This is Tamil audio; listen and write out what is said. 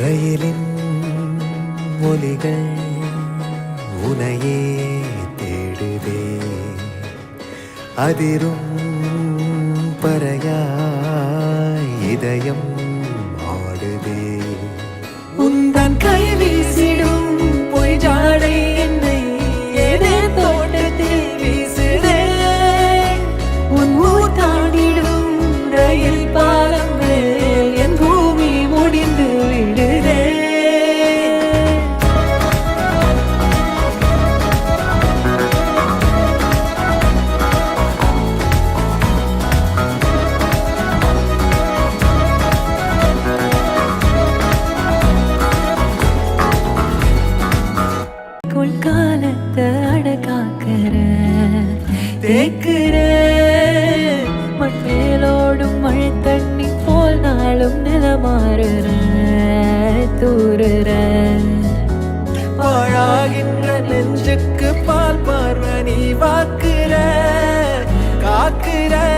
ரயிலின் ஒலிகள் உனையே தேடுதே. அதிரும் பறையாய் இதயம் ஆடுதே. உந்தன் கை வீசிடும் பொய் ஜாடை என்னை ஏதே தோட்டத்தில் வீசுதே. உன் ஊர் தாண்டிடும் ரயில் பா காலத்தை அடகாக்கிற. தேக்குற மண்மேலோடும் மழை தண்ணி போல் நாளும் நிலமாறுற. தூறுற. பாழாகின்ற நெஞ்சுக்கு பால் பார்வனி வாக்குற காக்குற.